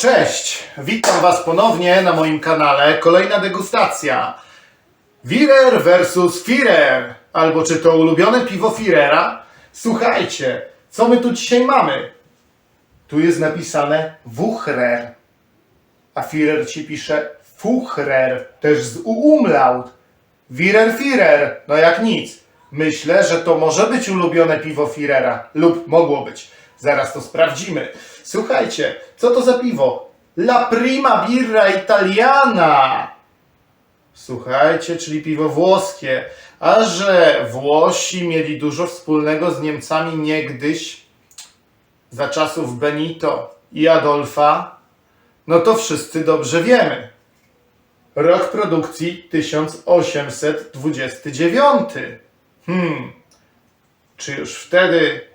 Cześć, witam Was ponownie na moim kanale. Kolejna degustacja. Wirer versus Firer, albo czy to ulubione piwo Firera? Słuchajcie, co my tu dzisiaj mamy? Tu jest napisane Wuchrer, a Firer ci pisze Fuchrer, też z umlaut. Wirer Firer, no jak nic. Myślę, że to może być ulubione piwo Firera, lub mogło być. Zaraz to sprawdzimy. Słuchajcie, co to za piwo? La Prima Birra Italiana. Słuchajcie, czyli piwo włoskie. A że Włosi mieli dużo wspólnego z Niemcami niegdyś, za czasów Benito i Adolfa, no to wszyscy dobrze wiemy. Rok produkcji 1829. Hmm. Czy już wtedy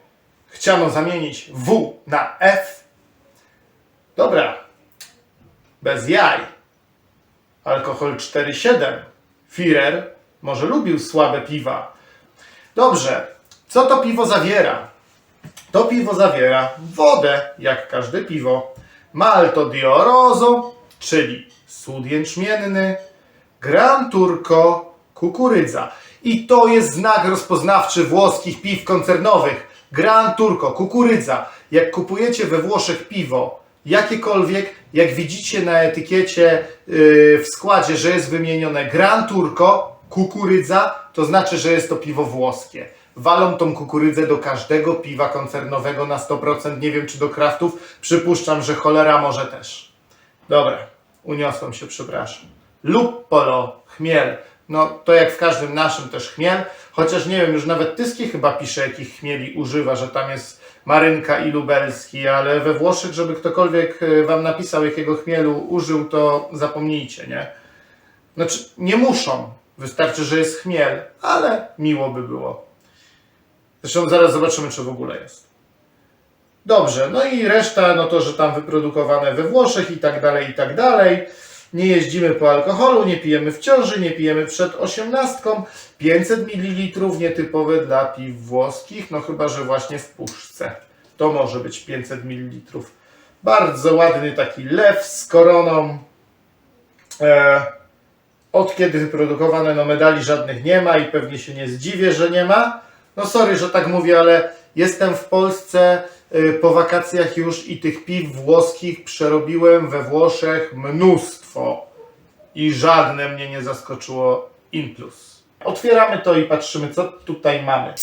chciano zamienić W na F? Dobra. Bez jaj. Alkohol 4,7. Führer może lubił słabe piwa. Dobrze. Co to piwo zawiera? To piwo zawiera wodę, jak każde piwo. Malto di orozo, czyli sód jęczmienny, gran turco, kukurydza. I to jest znak rozpoznawczy włoskich piw koncernowych. Gran turco, kukurydza. Jak kupujecie we Włoszech piwo, jakiekolwiek, jak widzicie na etykiecie yy, w składzie, że jest wymienione Gran Turco, kukurydza, to znaczy, że jest to piwo włoskie. Walą tą kukurydzę do każdego piwa koncernowego na 100%, nie wiem czy do kraftów, przypuszczam, że cholera może też. Dobra, uniosłem się, przepraszam. Luppolo, chmiel. No to jak w każdym naszym też chmiel, chociaż nie wiem, już nawet Tyski chyba pisze, jakich chmieli używa, że tam jest marynka i lubelski, ale we Włoszech, żeby ktokolwiek e, wam napisał, jakiego chmielu użył, to zapomnijcie, nie? Znaczy, nie muszą. Wystarczy, że jest chmiel, ale miło by było. Zresztą zaraz zobaczymy, czy w ogóle jest. Dobrze, no i reszta, no to, że tam wyprodukowane we Włoszech i tak dalej, i tak dalej. Nie jeździmy po alkoholu, nie pijemy w ciąży, nie pijemy przed osiemnastką. 500 ml nietypowe dla piw włoskich, no chyba, że właśnie w puszce. To może być 500 ml. Bardzo ładny taki lew z koroną. E, od kiedy wyprodukowane, no medali żadnych nie ma i pewnie się nie zdziwię, że nie ma. No sorry, że tak mówię, ale jestem w Polsce po wakacjach już i tych piw włoskich przerobiłem we Włoszech mnóstwo i żadne mnie nie zaskoczyło in plus. Otwieramy to i patrzymy, co tutaj mamy.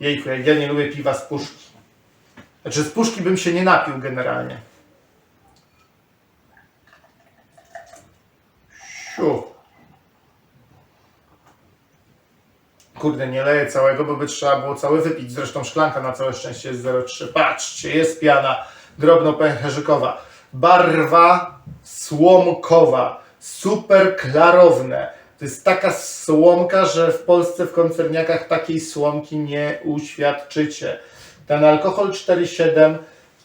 Jejku, jak ja nie lubię piwa z puszki. Znaczy z puszki bym się nie napił generalnie. Siu. Kurde, nie leję całego, bo by trzeba było całe wypić. Zresztą szklanka na całe szczęście jest 0,3. Patrzcie, jest piana drobno-pęcherzykowa. Barwa słomkowa. Super klarowne. To jest taka słomka, że w Polsce w koncerniakach takiej słomki nie uświadczycie. Ten alkohol 4,7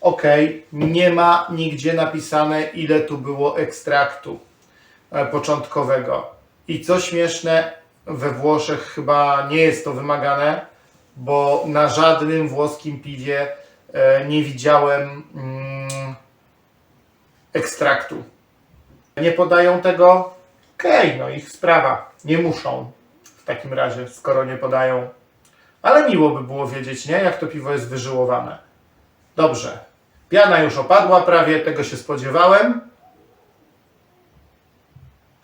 ok, nie ma nigdzie napisane ile tu było ekstraktu e, początkowego. I co śmieszne, we Włoszech chyba nie jest to wymagane, bo na żadnym włoskim piwie e, nie widziałem mm, ekstraktu. Nie podają tego? Okej, no ich sprawa. Nie muszą w takim razie, skoro nie podają. Ale miło by było wiedzieć, nie? Jak to piwo jest wyżyłowane. Dobrze. Piana już opadła prawie, tego się spodziewałem.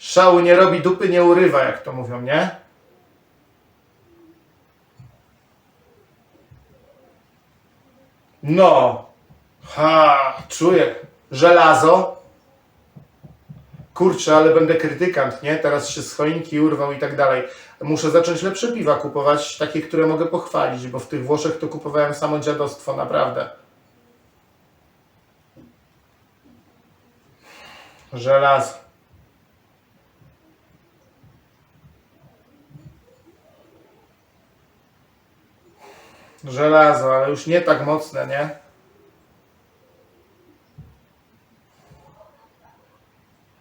Szału nie robi, dupy nie urywa, jak to mówią, nie? No. Ha, czuję. Żelazo. Kurczę, ale będę krytykant, nie? Teraz się z choinki urwał i tak dalej. Muszę zacząć lepsze piwa kupować, takie, które mogę pochwalić, bo w tych Włoszech to kupowałem samo dziadostwo, naprawdę. Żelazo. Żelazo, ale już nie tak mocne, nie?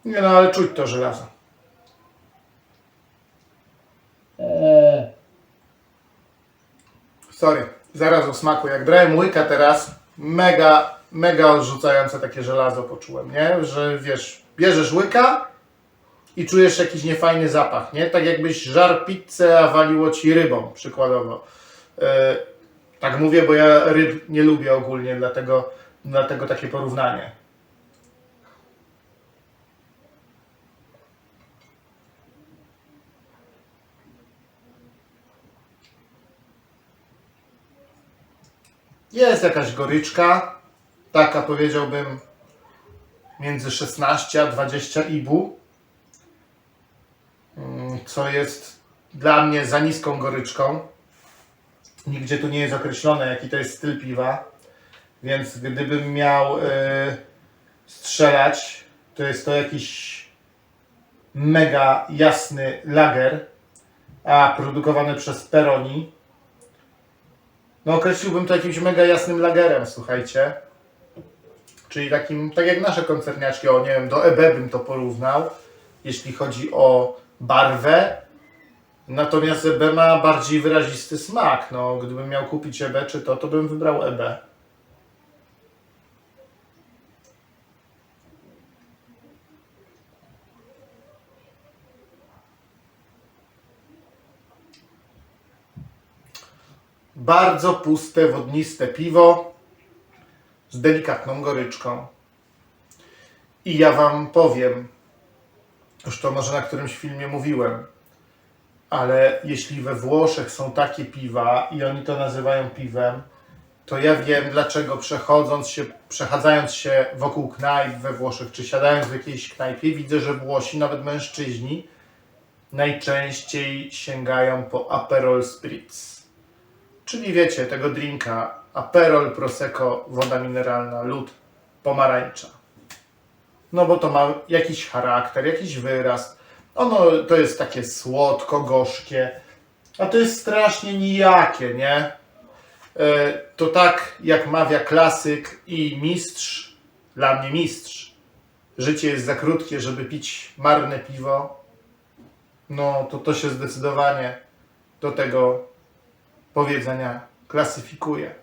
Nie no, ale czuć to żelazo. Sorry, zaraz o smaku. Jak brałem łyka teraz, mega, mega odrzucające takie żelazo poczułem, nie? Że wiesz, bierzesz łyka i czujesz jakiś niefajny zapach, nie? Tak jakbyś żar pizzę, a waliło ci rybą, przykładowo. E, tak mówię, bo ja ryb nie lubię ogólnie, dlatego, dlatego takie porównanie. Jest jakaś goryczka, taka powiedziałbym między 16 a 20 ibu, Mm, co jest dla mnie za niską goryczką. Nigdzie tu nie jest określone, jaki to jest styl piwa, więc gdybym miał y, strzelać, to jest to jakiś mega jasny lager, a produkowany przez Peroni. No określiłbym to jakimś mega jasnym lagerem, słuchajcie. Czyli takim, tak jak nasze koncerniaczki, o nie wiem, do EB bym to porównał, jeśli chodzi o barwę. Natomiast EB ma bardziej wyrazisty smak. No, gdybym miał kupić EB czy to, to bym wybrał EB. Bardzo puste, wodniste piwo z delikatną goryczką. I ja Wam powiem, już to może na którymś filmie mówiłem, ale jeśli we Włoszech są takie piwa i oni to nazywają piwem, to ja wiem dlaczego przechodząc się, przechadzając się wokół knajp we Włoszech, czy siadając w jakiejś knajpie, widzę, że Włosi, nawet mężczyźni, najczęściej sięgają po Aperol Spritz. Czyli wiecie, tego drinka Aperol, Prosecco, woda mineralna, lód, pomarańcza. No bo to ma jakiś charakter, jakiś wyraz. Ono to jest takie słodko-gorzkie, a to jest strasznie nijakie, nie? E, To tak jak mawia klasyk i mistrz, dla mnie mistrz. Życie jest za krótkie, żeby pić marne piwo. No to to się zdecydowanie do tego powiedzenia klasyfikuje.